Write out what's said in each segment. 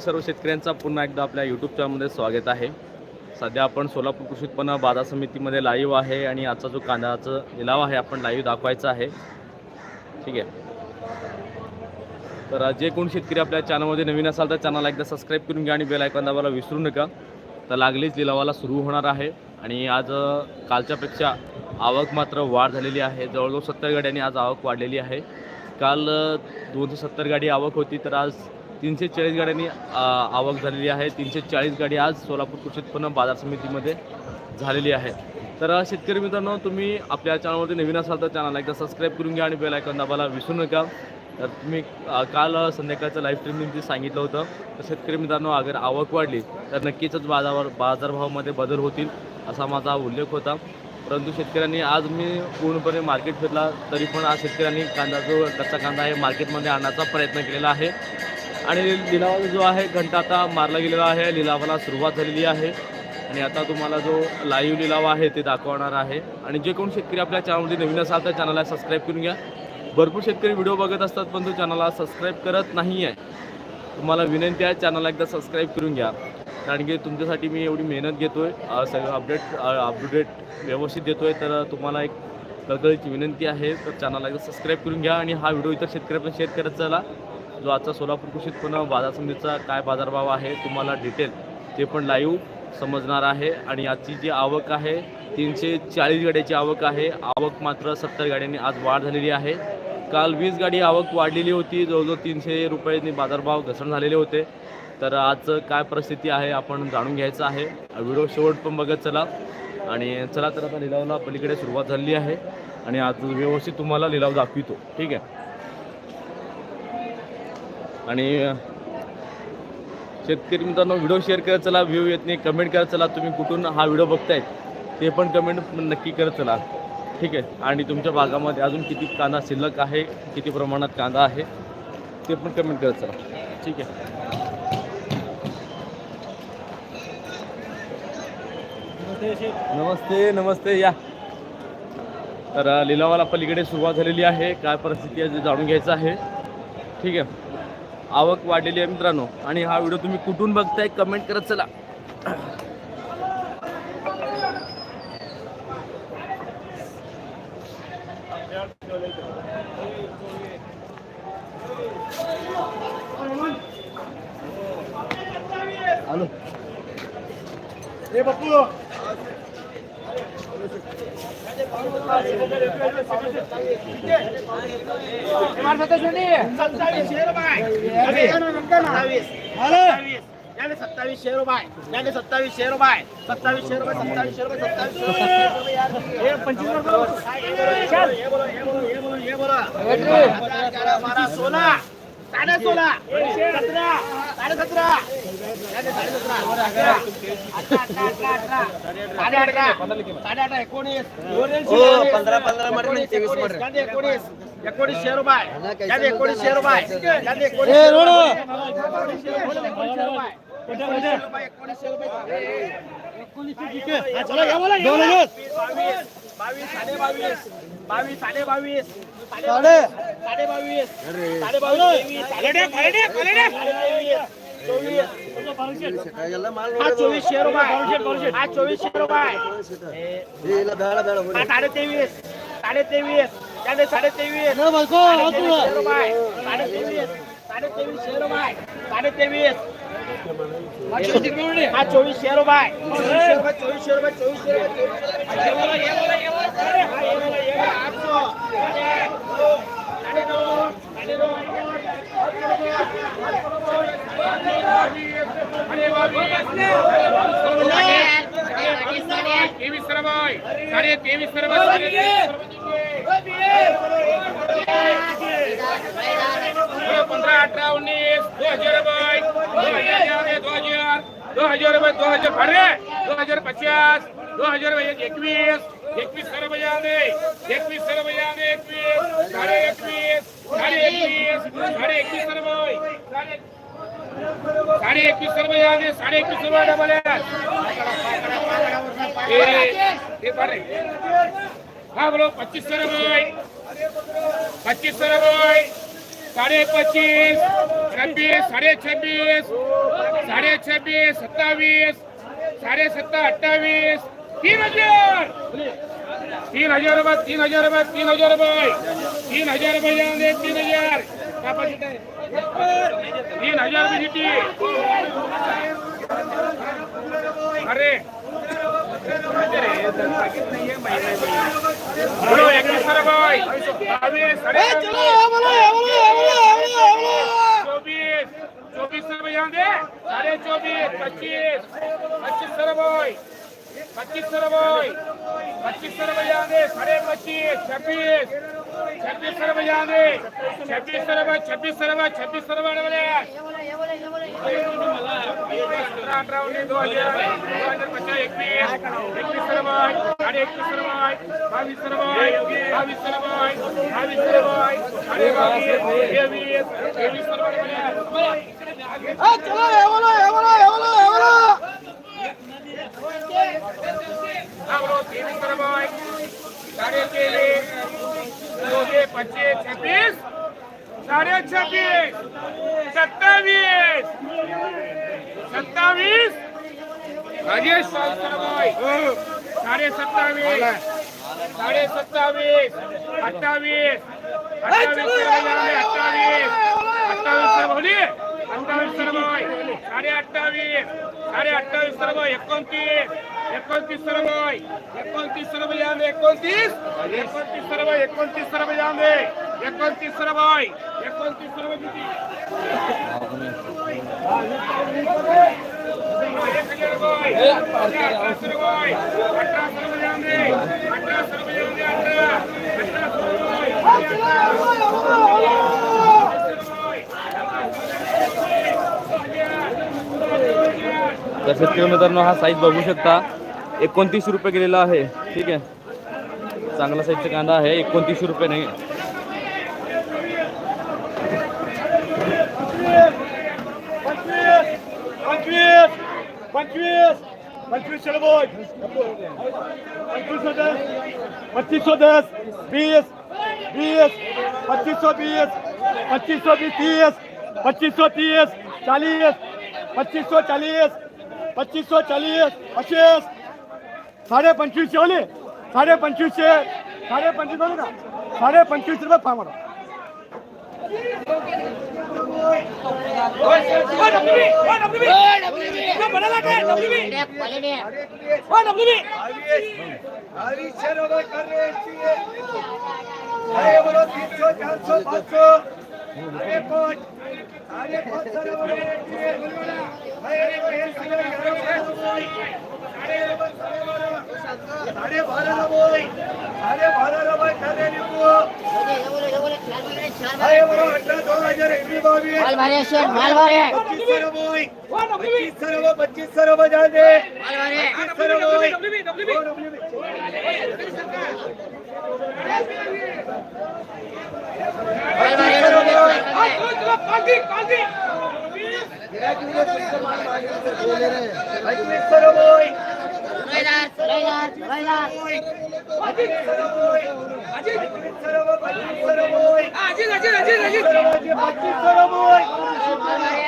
सर्व शेतकऱ्यांचा पुन्हा एकदा आपल्या यूट्यूब चॅनलमध्ये स्वागत आहे. सध्या आपण सोलापूर कृषी उत्पन्न बाजार समितीमध्ये लाईव्ह आहे आणि आजचा जो कांद्याचा लिलाव आहे आपण लाईव्ह दाखवायचा आहे. ठीक आहे. तर जे कोण शेतकरी आपल्या चॅनलमध्ये नवीन असाल तर चॅनलला एकदा सबस्क्राईब करून घ्या आणि बेल आयकॉन दाबायला विसरू नका. तर लागलीच लिलावाला सुरू होणार आहे आणि आज कालच्यापेक्षा आवक मात्र वाढ झालेली आहे. जवळजवळ सत्तर गाड्यांनी आज आवक वाढलेली आहे. काल दोनशे सत्तर गाडी आवक होती तर आज तीनशे चाळीस गाड्यांनी आवक झालेली आहे. तीनशे चाळीस गाडी आज सोलापूर कृषी उत्पन्न बाजार समितीमध्ये झालेली आहे. तर शेतकरी मित्रांनो तुम्ही आपल्या चॅनलमध्ये नवीन असाल तर चॅनलला एकदा सबस्क्राईब करून घ्या आणि बेल आयकॉन दाबायला विसरू नका. तर तुम्ही काल संध्याकाळचं लाईव्ह स्ट्रीमिंग सांगितलं होतं तर शेतकरी मित्रांनो अगर आवक वाढली तर नक्कीच बाजार बाजारभावामध्ये बदल होतील असा माझा उल्लेख होता. परंतु शेतकऱ्यांनी आज मी पूर्णपणे मार्केट फिरला तरी पण आज शेतकऱ्यांनी कांदा जो कच्चा कांदा आहे मार्केटमध्ये आणण्याचा प्रयत्न केलेला आहे. आणि लिलाव जो आहे घंटा आता मारला गेलेला आहे. लिलावाला सुरुवात झालेली आहे. आणि आता तुम्हाला जो लाईव्ह लिलाव आहे ते दाखवणार आहे. आणि जे कोण शेतकरी आपल्या चॅनलमध्ये नवीन असाल तर चॅनलला सबस्क्राईब करून घ्या. भरपूर शेतकरी व्हिडिओ बघत असतात पण तो चॅनलला सबस्क्राईब करत नाही आहे. तुम्हाला विनंती आहे चॅनलला एकदा सबस्क्राईब करून घ्या. कारण की तुमच्यासाठी मी एवढी मेहनत घेतो आहे सगळं अपडेट अपडेट व्यवस्थित देतो आहे तर तुम्हाला एक कळकळीची विनंती आहे तर चॅनलला एकदा सबस्क्राईब करून घ्या. आणि हा व्हिडिओ इतर शेतकऱ्यापर्यंत शेअर करत चला. जो आजचा सोलापूर कृषी उत्पन्न बाजार समितीचा काय बाजारभाव आहे तुम्हाला डिटेल ते पण लाईव्ह समजणार आहे. आणि आजची जी आवक आहे तीनशे चाळीस गाड्याची आवक आहे. आवक मात्र सत्तर गाड्यांनी आज वाढ झालेली आहे. काल वीस गाडी आवक वाढलेली होती. जवळजवळ तीनशे रुपयांनी बाजारभाव घसरण झालेले होते. तर आज काय परिस्थिती आहे आपण जाणून घ्यायचं आहे. व्हिडिओ शेवट पण बघत चला. आणि चला तर आता लिलावला पलीकडे सुरुवात झालेली आहे. आणि आज व्यवस्थित तुम्हाला लिलाव दाखवितो. ठीक आहे? आणि शेतकरी मित्रांनो व्हिडिओ शेअर करत चला व्ह्यू येत नाही कमेंट करत चला. तुम्ही कुठून हा व्हिडिओ बघताय ते पण कमेंट नक्की करत चला. ठीक आहे? आणि तुमच्या भागामध्ये अजून किती कांदा शिल्लक आहे किती प्रमाणात कांदा आहे ते पण कमेंट करत चला. ठीक आहे? नमस्ते नमस्ते या. तर लिलावाला पलीकडे सुरुवात झालेली आहे. काय परिस्थिती आहे ते जाणून घ्यायचं आहे. ठीक आहे? आवक वाढलेली आहे मित्रांनो. आणि हा व्हिडिओ तुम्ही कुठून बघताय कमेंट करत चला. आलो सत्तावीसशे रुपये याने सत्तावीसशे रुपये सत्तावीसशे रुपये सत्तावीसशे रुपये सत्तावीसशे रुपये हे पंचवीस रुपये हे बोलो हे बोलो हे बोलो हे साडे पंधरा एकोणीस एकोणीसशे रुपये एकोणीसशे रुपये एकोणीसशे रुपये एकोणीसशे रुपये बावीस साडे बावीस बावीस साडे बावीस साडे साडे बावीस साडे बावीस चोवीस हा चोवीसशे रुपये हा चोवीसशे रुपये हा साडे तेवीस साडे तेवीस त्याने साडे तेवीस साडे रुपये साडे तेवीस साडे तेवीसशे रुपये साडे तेवीस हा चोवीसशे रुपये चोवीसशे रुपये चोवीसशे रुपये चोवीसशे रुपये तेवीस रुपये साडे तेवीस रुपये साडे पंधरा अठरा उन्नीस दो हजार रुपये दो हजार दो हजार दो हजार रुपये दो हजार भरे दो हजार पचास दो हजार रुपये एकवीस एकवीस रुपये आले एकवीस रुपये आले एकवीस साडे एकवीस साडे एकवीस साडे एकवीस रुपये साडे साडे एकवीस रुपये आले साडे एकवीस रुपये डबल हा बोलो पच्चीस रुपये पच्चीस रुपये साडे पच्चीस छब्बीस साडे छब्बीस साडे छब्बीस सत्तावीस साडे सत्ता अठ्ठावीस. तीन हजार. तीन हजार रुपये तीन हजार रुपये तीन हजार रुपये. तीन हजार रुपये तीन हजार. तीन हजार रुपये अरे. बोलो चौबीस चौबीस रुपये दे साडे चौबीस पच्चीस पच्चीस रुपये पच्चीस रुपये पच्चीस रुपये जाऊन दे साडे पच्चीस छब्बीस છવ્વીસ સર્વ યાદે છવ્વીસ સર્વ છવ્વીસ સર્વ છવ્વીસ સર્વ સત્રાટ રાઉન્ડ દો હજાર દો હજાર પચાસ એકવીસ એકવીસ સર્વ સાડી એકવીસ સર્વ બાવીસ સર્વ બાવીસ સર્વ બાવીસ સર્વ સાડી બાવીસ ત્રેવીસ ત્રેવીસ સર્વ ચલો એવલો એવલો એવલો એવલો આવરો ત્રેવીસ સર્વ સાડી ત્રેવીસ चौदे पच्चीस छत्तीस. साडे छत्तीस. सत्तावीस. सत्तावीस. राजेश. भाई साढ़े सत्तावीस साढ़े सत्तावीस अट्ठावीस अट्ठावीस अट्ठावीस अट्ठावीस बोलिए अट्ठावीस सर्व साढ़े अट्ठावीस साढ़े अट्ठावीस सर्व एकोणतीस. एकोणतीस रुपये एकोणतीस रुपये जाऊन दे एकोणतीस एकोणतीस रुपये एकोणतीस रुपये जाऊन दे एकोणतीस रुपये एकोणतीस रुपये किती एक हजार रुपये अठराशे रुपये अठराशे रुपये जाऊन दे अठराशे रुपये जाऊन दे अठरा तर शेतकरी मित्रांनो हा साईज बघू शकता एकोणतीस रुपये गेलेला आहे ठीक आहे चांगला साईजचा कांदा आहे एकोणतीसशे रुपये नाही पंचवीस पंचवीस पंचवीस रुपये पंचवीस पच्चीस सौ दस बीस बीस पच्चीस सौ बीस पच्चीस सौ बीस तीस पच्चीस सौ तीस चालीस पच्चीस सौ चालीस पच्चीस सौ चालीस पच्चीस साढ़े पंचवीस ओले साडे पंचवीसशे साडे पंचवीस ओले ना साडे पंचवीस रुपये फार्मर। अडीचशे रुपये अरे बोलो चार सौ पाँच सौ आहे माल भारी आहे माल भारी आहे क्वालिटी चार बघेट आहे,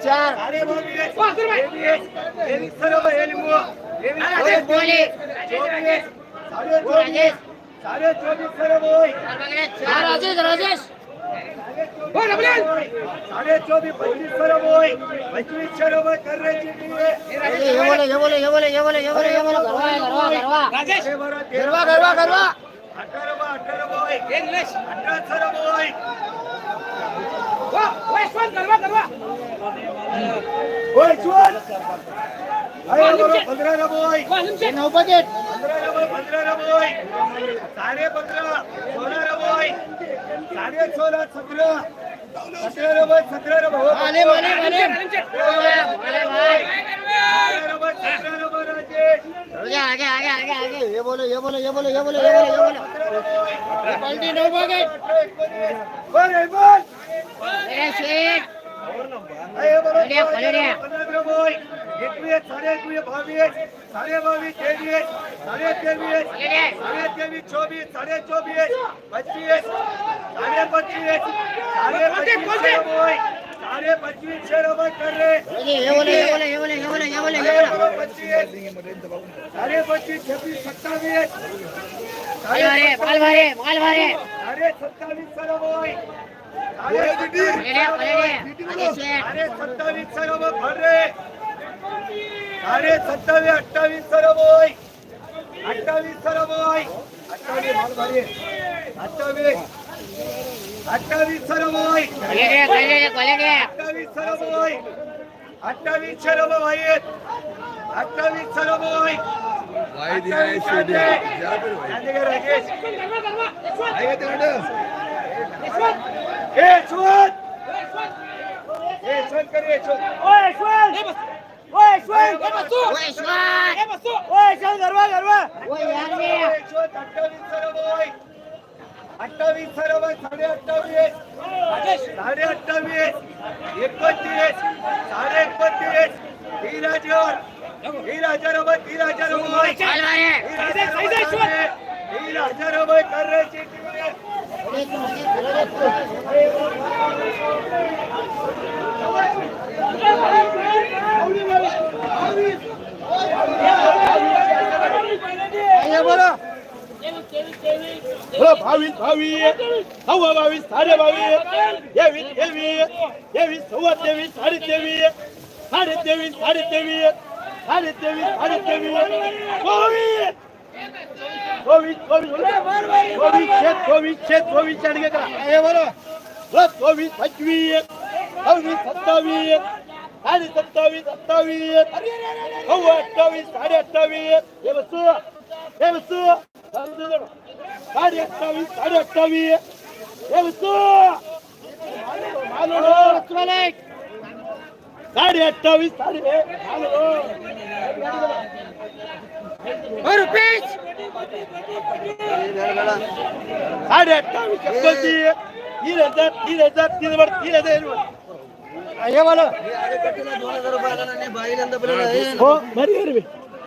चार राजेश साडे चोवीस रुपये चार बघेट आहे, चार राजेश राजेश साडे चोवीस पंचवीस रुपये पंचवीसशे रुपये करायची हे बोले हे बोले हे बोले हे बोले हे बोले हे बोले गरवा आहे, गरवा गरवा गरवा गरवा गरवा अठरा रुपये अठरा रुपये अठराशे रुपये होय शिवन अरे बरोबर पंधरा रुपये नऊ बघेट पंधरा रुपये पंधरा પંદર પંદર સાડે પંદર સોના સાડે સોના સત્રહ સત્રહ રબોય સત્રહ રબોય મને મને મને आगे आगे आगे आगे आगे ये बोलो ये बोलो ये बोलो ये बोलो ये बोलो ये बोलो पलटी नो बगे बोल रे बोल अरे शेख अरे बोलो अरे बोल एकवीस साडे एकवीस बावीस साडे बावीस तेवीस साडे तेवीस साडे तेवीस चोवीस साडे चोवीस पच्चीस साडे पच्चीस साडे पच्चीस साडे पच्चीस छे रुपये कर. रहे पच्चीस साडे पच्चीस छब्बीस सत्तावीस. साडे सत्तावीस सर बोई साडे सत्तावीस सर भर रहे अरे सत्तावीस अठ्ठावीस सरोबोय अठ्ठावीस सरोबोय अठ्ठावीस मालभारी अठ्ठावीस. अठ्ठावीस सरोबोय अठ्ठावीस सरोबोय अठ्ठावीस सरोबोय अठ्ठावीस सरोबोय राजेश अठ्ठावीस सर्व साडे अठ्ठावीस साडे अठ्ठावीस. एकोणतीस साडे एकोणतीस तीन हजार तीन हजार रुपये तीन हजार रुपये तीन हजार रुपये करायची हो बावीस बावीस सव्वा बावीस साडे बावीस तेवीस तेवीस तेवीस सव्वा तेवीस साडे तेवीस साडे तेवीस साडे तेवीस साडे तेवीस साडे तेवीस चोवीस चोवीस चोवीस चोवीस शेत चोवीस शेत चोवीस चाडगे करा हे बोला हो चोवीस पंचवीस सव्वीस सत्तावीस साडे सत्तावीस अठ्ठावीस सव्वा अठ्ठावीस साडे अठ्ठावीस हे बसू తెలుసు కార్యక్రమి కార్యక్రమి తెలుసు కార్యక్రమి ஒரு பேச்சு కార్యక్రమి చెప్పి ఎవ్వరు మరి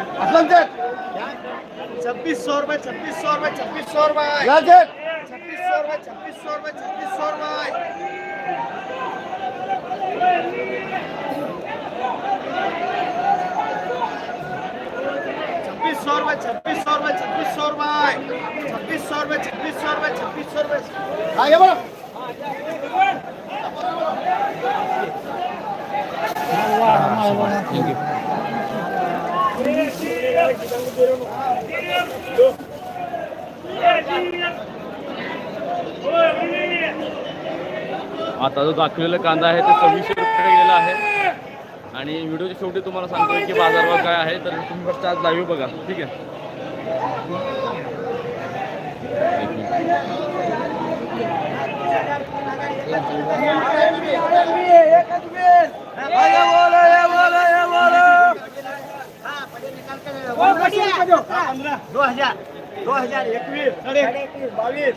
हे हो हो, छब्बीस सौ रुपए छब्बीस सौ रुपए छब्बीस सौ रुपए छब्बीस सौ रुपए छब्बीस सौ रुपए छब्बीस सौ रुपए छब्बीस सौ रुपए छब्बीस सौ रुपए छब्बीस सौ रुपए छब्बीस सौ रुपए छब्बीस सौ रुपए छब्बीस सौ रुपए हा, हे बोला थँक्यू आता जो दाखवलेला कांदा आहे तो सव्वीसशे रुपये गेलेला आहे. आणि व्हिडिओच्या शेवटी तुम्हाला सांगतो की बाजारभाव काय आहे तर तुम्ही फक्त आज लाईव्ह बघा. ठीक आहे? एक દો હજાર દો હજાર એકવીસ બાવીસ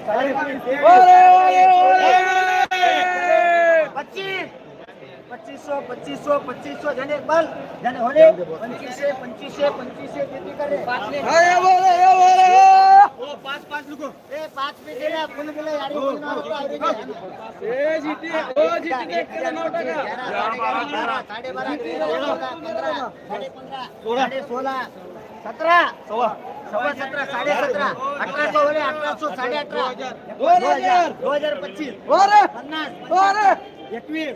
પચીસ. पच्चीस पच्चीस सौ पच्चीस सौ पच्चीस सौ जाने बल जाने होने पंचीस से पंचीस से पंचीस से कितनी कर पाँच ए पाँच में दे रहा फुल बोले यार ए जीती ओ जीती के कितना नोट का साढ़े बारह पंद्रह साढ़े पंद्रह साढ़े सोलह सत्रह। सवा सवा सत्रह साढ़े सत्रह। अठारह सौ बोले अठारह सौ साढ़े अठारह दो हजार। दो हजार। पच्चीस। पन्नास। एकवीस।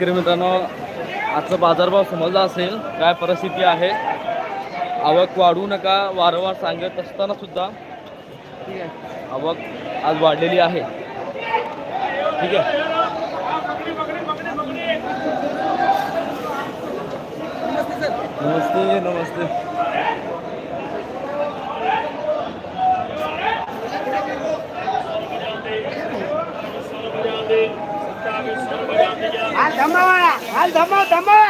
शेतकरी मित्रांनो आजचा बाजारभाव समजला असेल काय परिस्थिती आहे? आवक वाढू नका वारंवार सांगत असताना सुद्धा ठीक आहे आवक आज वाढलेली आहे. ठीक आहे? नमस्ते नमस्ते हाल थांबवा हाल थांबवा थांबवा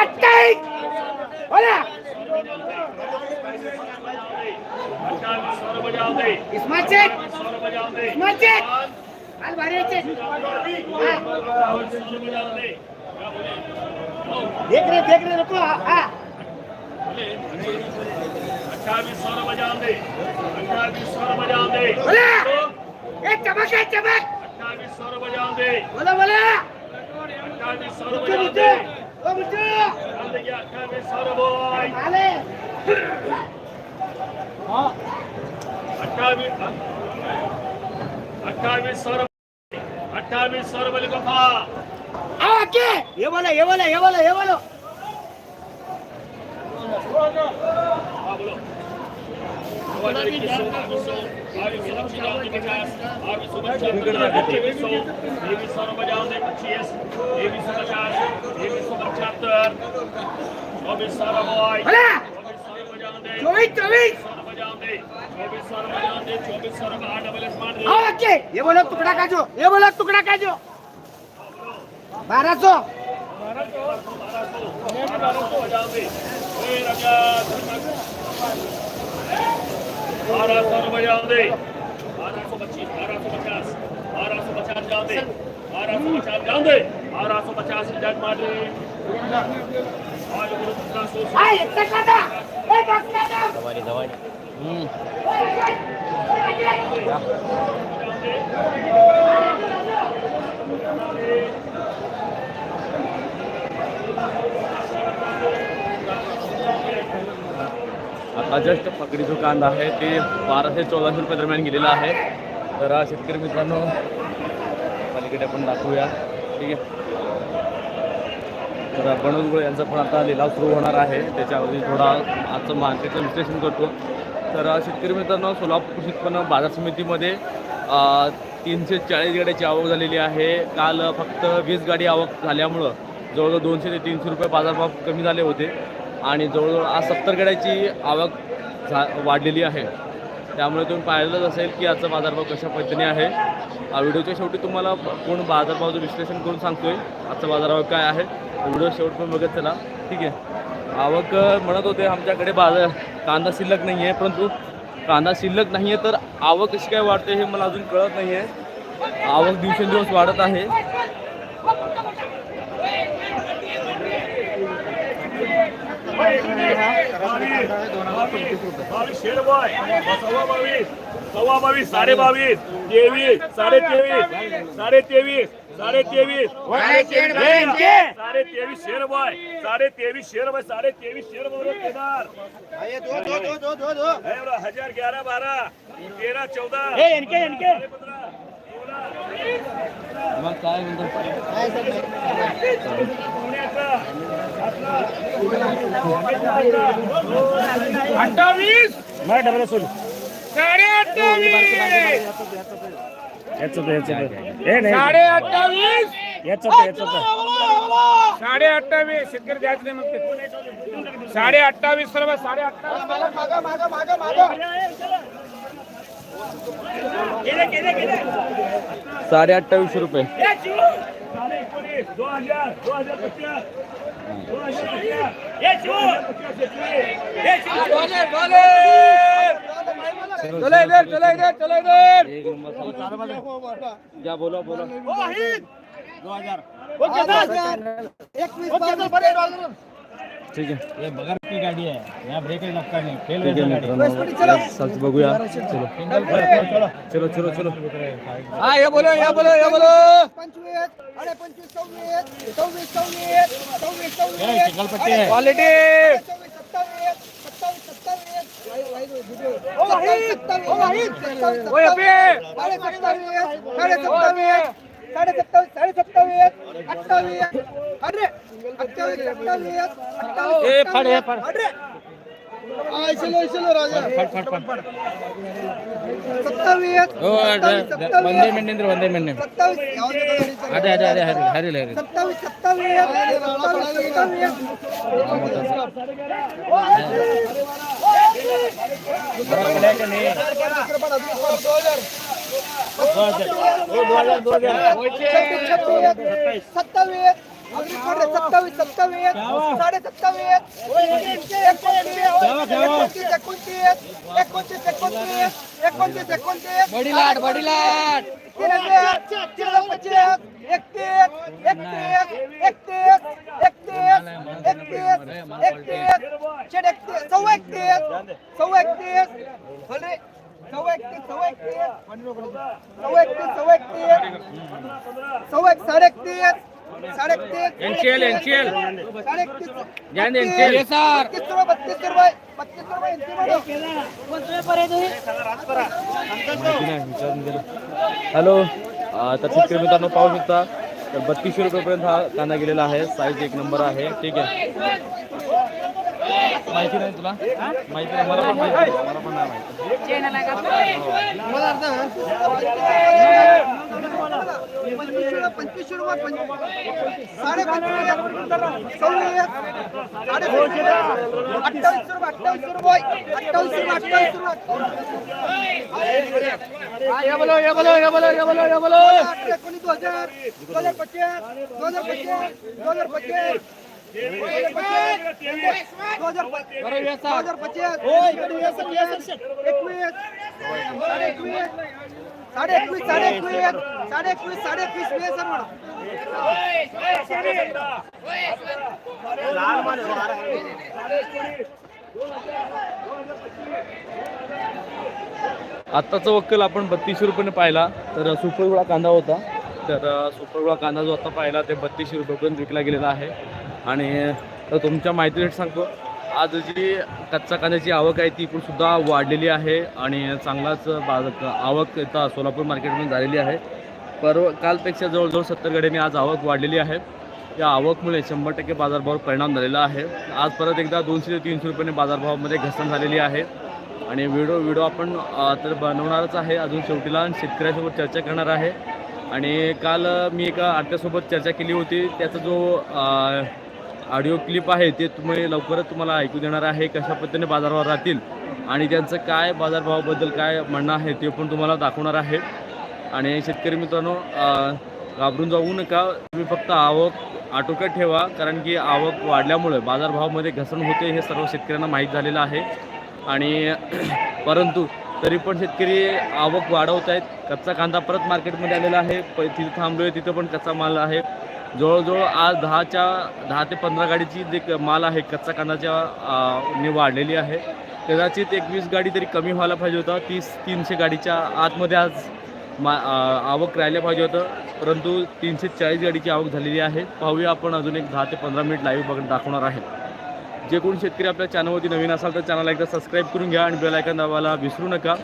अठ्ठावीस बोला। इस्मात शेख इस्मात शेख भारी आहे शेख. हा. देख रे देख रे नको हा हा. बोला। ए चमक है चमक। बोला बोला। मुद्दे मुद्दे ओ मुद्दे आले अठ्ठावीस सौ अठ्ठावीस सौ रुपये लिखो आ के ये बोला ये बोला ये बोला ये बोलो। बोला। चोवीस चोवीस आ के ये बोलो टुकड़ा काजो ये बोलो टुकड़ा काजो बारह सौ बारह सौ बारह रुपये जाओ दे बारह सौ पच्चीस बारह सौ पचास बारह सौ पचास जाओ दे बारह सौ पचास जाओ दे बारह सौ पचास जग मारे आज दवाई पुत्रा सो आ एक काटा ए काटा आता जस्ट पकडीचं कांदा आहे. ते बाराशे चौदाशे रुपये दरम्यान गेलेला आहे. तर शेतकरी मित्रांनो पलीकडे आपण दाखवूया. ठीक आहे. तर बनोदगुळे यांचा पण आता लिलाव सुरू होणार आहे. त्याच्यावरती थोडा आजचं मार्केटचं विश्लेषण करतो. तर शेतकरी मित्रांनो सोलापूर कृषी उत्पन्न बाजार समितीमध्ये तीनशे चाळीस गाड्याची आवक झालेली आहे. काल फक्त वीस गाडी आवक झाल्यामुळं जवळजवळ दोनशे ते तीनशे रुपये बाजारभाव कमी झाले होते. आणि जवळजवळ आज सत्तर गड्याची आवक झा वाढलेली आहे. त्यामुळे तुम्ही पाहिलंच असेल की आजचा बाजारभाव कशा पद्धतीने आहे. व्हिडिओच्या शेवटी तुम्हाला पूर्ण बाजारभावाचं विश्लेषण करून सांगतोय आजचा बाजारभाव काय आहे. व्हिडिओ शेवट पण बघत चला. ठीक आहे. आवक म्हणत होते आमच्याकडे बाजार कांदा शिल्लक नाही आहे परंतु कांदा शिल्लक नाही आहे तर आवक कशी काय वाढते हे मला अजून कळत नाही आहे. आवक दिवसेंदिवस वाढत आहे बावीस शेर बॉय सव्वा बावीस सव्वा बावीस साडे बावीस तेवीस साडे तेवीस साडे तेवीस साडे तेवीस साडे तेवीस शेर बाय साडे तेवीस शेर बाय साडे तेवीस शेर बॉय हजार ग्यारा बारा तेरा चौदा दो दो है बड़ा, हजार ग्यारह बारह तेरह चौदह ए इनके इनके पंद्रह मग काय? म्हणतो अठ्ठावीस साडे अठ्ठावीस! साडे अठ्ठावीस साडे अठ्ठावीस! शेतकरी द्यायचं नाही मग ते. साडे अठ्ठावीस सर्व साडे अठ्ठावीस. मागा मागा मागा मागा. साडे अठ्ठावीसशे रुपये. दो हजार एक या बोला बोला. ठीक आहे. ये बगैर की गाड़ी है यहाँ ब्रेक लगता नहीं फेल ठीक आहे मित्रांनो चालतं बघूया. चलो. चलो. चलो चलो. हाँ ये बोलो ये बोलो ये बोलो. क्वालिटी सत्तावीस साडे सत्तावीस साडे सत्तावीस अठ्ठावीस अरे अठ्ठावीस अठ्ठावीस अठ्ठावीस. ए फड़ ए फड़. अरे. चलो चलो राजा. फड़ फड़ फड़ सत्तावीस ओ सत्तावीस वंदे मिनिट वंदे मिनिट सत्तावीस अरे अरे अरे हरी हरी हरी सत्तावीस सत्तावीस सत्तावीस सत्तावीस सत्तावीस सत्तावीस अगदी पुढे सत्तावीस सत्तावीस साडे सत्तावीस एकोणतीस एकोणतीस एकोणतीस एकोणतीस एकोणतीस एकोणतीस बड़ी लाट बड़ी लाट तीन हजार तीन हजार पच्चीस एकतीस एकतीस एकतीस एकतीस एकतीस एकतीस शेड एकतीस सव्वा एकतीस सव्वा एकतीस. भले. साडे एकतीस साडे एनसीएल एनसीएल. ये सर बत्तीस. रुपये बत्तीस रुपये. बत्तीस रुपये हॅलो. तर शेतकरी मित्रांनो पाहू शकता तर बत्तीसशे रुपयेपर्यंत हा कांदा गेलेला आहे. साईज एक नंबर आहे. ठीक आहे. माहिती नाही तुला? माहिती नाही मला पण माहिती मला पण नाही माहिती. पंचवीस रुपये पंचवीस रुपये साडे अठ्ठावीस रुपये अठ्ठावीस रुपये अठ्ठावीस रुपये अठ्ठावीस रुपये एकोणीस दोन हजार दोन हजार पच्चीस दोन हजार पच्चीस दोन हजार पच्चीस. साडे एकवीस साडे एकवीस साडे एकवीस साडे एकवीस वीस आत्ताचा वक्कल आपण बत्तीसशे रुपयाने पाहिला तर सुपरगुळा कांदा होता. तर सुपरगुळा कांदा जो आता पाहिला ते बत्तीसशे रुपयापर्यंत विकला गेलेला आहे. आणि तर तुमच्या माहितीसाठी सांगतो आज जी कच्चा कांद्याची आवक आहे ती पण सुद्धा वाढलेली आहे आणि चांगलाच बाजार आवक इथं सोलापूर मार्केटमध्ये झालेली आहे. परवा कालपेक्षा जवळजवळ सत्तर गड्यांनी आज आवक वाढलेली आहे. या आवकमुळे शंभर टक्के बाजारभावावर परिणाम झालेला आहे. आज परत एकदा दोनशे ते तीनशे रुपयाने बाजारभावामध्ये घसरण झालेली आहे. आणि व्हिडिओ व्हिडिओ आपण तर बनवणारच आहे. अजून शेवटीला शेतकऱ्यासोबत चर्चा करणार आहे. आणि काल मी एका आत्यासोबत चर्चा केली होती. त्याचा जो ऑडिओ क्लिप आहे ते तुम्ही लवकरच तुम्हाला ऐकू देणार आहे कशा पद्धतीने बाजारभाव राहतील आणि त्यांचं काय बाजारभावाबद्दल काय म्हणणं आहे ते पण तुम्हाला दाखवणार आहे. आणि शेतकरी मित्रांनो घाबरून जाऊ नका तुम्ही फक्त आवक आटोक्यात ठेवा कारण की आवक वाढल्यामुळे बाजारभावामध्ये घसरण होते हे सर्व शेतकऱ्यांना माहीत झालेलं आहे. आणि परंतु तरी पण शेतकरी आवक वाढवत आहेत कच्चा कांदा परत मार्केटमध्ये आलेला आहे प तिथे थांबलो आहे तिथं पण कच्चा माल आहे. जवळजवळ आज दहाच्या दहा ते पंधरा गाडीची जे क- माल आहे कच्चा कांदाच्या ने वाढलेली आहे. कदाचित एक वीस गाडी तरी कमी व्हायला पाहिजे होता. तीस तीनशे गाडीच्या आतमध्ये आज मा आवक राहिल्या पाहिजे होतं. परंतु तीनशे चाळीस गाडीची आवक झालेली आहे. पाहूया आपण अजून एक दहा ते पंधरा मिनिट लाईव्ह बघ दाखवणार आहे. जे कोण शेतकरी आपल्या चॅनलवरती नवीन असाल तर चॅनलला एकदा सबस्क्राईब करून घ्या आणि बेलायकन दाबायला विसरू नका.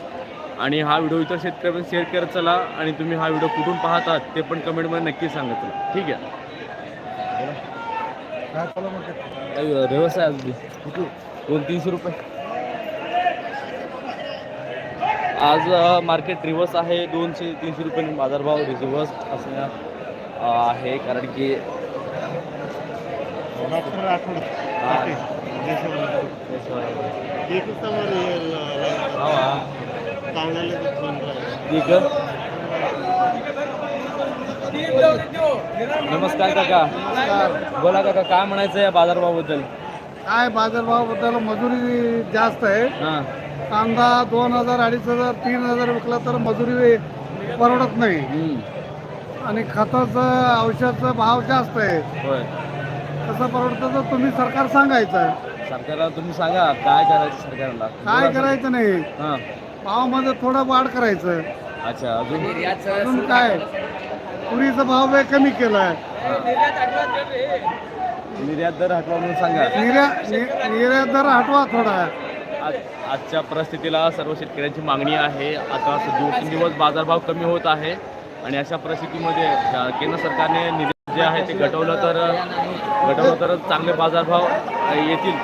आणि हा व्हिडिओ इतर शेतकऱ्यांना शेअर करत चला आणि तुम्ही हा व्हिडिओ कुठून पाहतात ते पण कमेंटमध्ये नक्की सांगत ठीक आहे. काही व्यवसाय अगदी दोन तीनशे रुपये. आज मार्केट रिवर्स आहे. दोनशे तीनशे रुपये बाजारभाव रिवर्स असण्या अ, आहे. कारण की. ठीक. नमस्कार काका. बोला काका काय म्हणायचं या बाजारभावाबद्दल? काय बाजारभावाबद्दल मजुरी जास्त आहे. हां. कांदा दोन हजार अडीच हजार तीन हजार विकला तर मजुरी परवडत नाही. आणि खताचं औषधाचं भाव जास्त आहे. होय. कसं परवडतं तर तुम्ही सरकार सांगायचं. सरकारला तुम्ही सांगा काय करायचं सरकारला? काय करायचं नाही. हां. भावामध्ये थोडं वाढ करायचं. अच्छा अजून? अजून काय? तुरीचा भाव लय कमी केलाय. निर्यात दर हटवा म्हणून सांगा. निर्या नि- निर्यात दर हटवा थोडा. आज आजच्या परिस्थितीला सर्व शेतकऱ्यांची मागणी आहे. आता दिवसेंदिवस बाजारभाव कमी होत आहे. आणि अशा परिस्थितीमध्ये अ, केंद्र सरकारने निर्यात जे आहे ते घटवलं तर घटवलं तर चांगले बाजारभाव अ, येतील.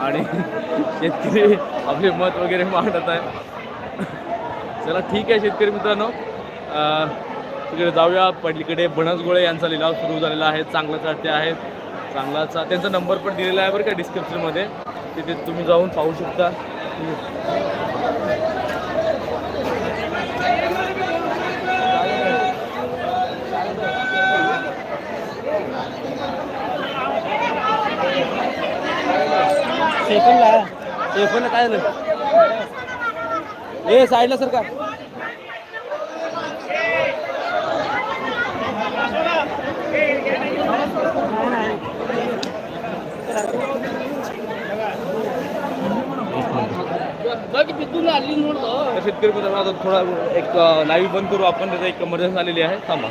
आणि शेतकरी आपले मत वगैरे मांडत आहे चला ठीक आहे शेतकरी मित्रांनो. अ, तिकडे जाऊया. पलीकडे बनसगोळे यांचा लिलाव सुरू झालेला आहे. चांगलं चढते आहेत चांगलाचा त्यांचा नंबर पण दिलेला आहे बरं का डिस्क्रिप्शनमध्ये तिथे तुम्ही जाऊन पाहू शकता. सेकंड काय झालं? ए साईडला सर शेतकरी मित्रांनो आता थोडा एक लाईव्ह बंद करू आपण. त्याचा एक मर्जन्स आलेली आहे. थांबा.